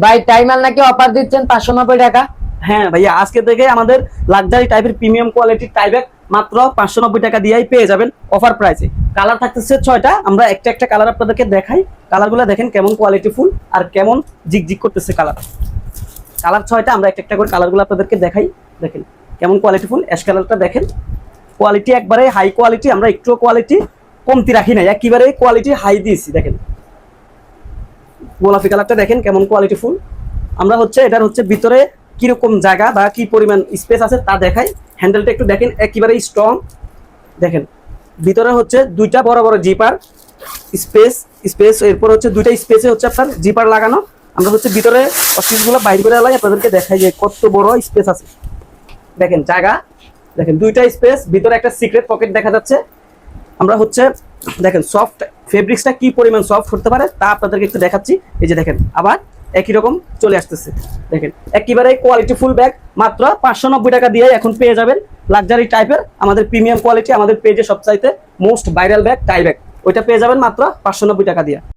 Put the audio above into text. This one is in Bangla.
ভাই টাইমাল নাকি অফার দিচ্ছেন পাঁচশো নব্বই টাকা? হ্যাঁ ভাইয়া, আজকে থেকে আমাদের লাক্সারি টাইপের প্রিমিয়াম কোয়ালিটির টাইব্যাগ মাত্র পাঁচশো নব্বই টাকা দিয়েই পেয়ে যাবেন অফার প্রাইসে কালার থাকতেছে ছয়টা, আমরা একটা একটা কালার আপনাদেরকে দেখাই। কালারগুলো দেখেন কেমন কোয়ালিটি ফুল আর কেমন জিগজিগ করতেছে কালার কালার ছয়টা, আমরা একটা একটা করে কালারগুলো আপনাদেরকে দেখাই। দেখেন কেমন কোয়ালিটি ফুল অ্যাশ কালারটা দেখেন। কোয়ালিটি একবারে হাই কোয়ালিটি আমরা একটু কোয়ালিটি কমতি রাখি নাই, একেবারে কোয়ালিটি হাই দিয়েছি, দেখেন। গোলাপি কালারটা দেখেন কেমন কোয়ালিটি ফুল। আমরা হচ্ছে এটার হচ্ছে ভিতরে কীরকম জায়গা বা কি পরিমাণ স্পেস আছে তা দেখাই। হ্যান্ডেলটা একটু দেখেন, একেবারেই স্ট্রং দেখেন, ভিতরে হচ্ছে দুইটা বড় বড় জিপার স্পেস স্পেস এরপর হচ্ছে দুইটা স্পেসে হচ্ছে আপনার জিপার লাগানো। আমরা হচ্ছে ভিতরে অফিসগুলো বাইর করে এলাই, আপনাদেরকে দেখাই যে কত বড় স্পেস আছে। দেখেন, জায়গা। দেখেন, দুইটা স্পেস ভিতরে একটা সিক্রেট পকেট দেখা যাচ্ছে। আমরা হচ্ছে দেখেন সফট ফেব্রিক্সটা কি পরিমাণ সফট করতে পারে তা আপনাদেরকে একটু দেখাচ্ছি। এই যে দেখেন, আবার একই রকম চলে আসতেছে। দেখেন, একেবারে কোয়ালিটি ফুল ব্যাগ মাত্র পাঁচশো নব্বই টাকা দিয়ে এখন পেয়ে যাবেন লাক্সারি টাইপের আমাদের প্রিমিয়াম কোয়ালিটি আমাদের পেজে সবচাইতে most viral bag tie bag ওইটা পেয়ে যাবেন মাত্র পাঁচশো নব্বই টাকা দিয়ে।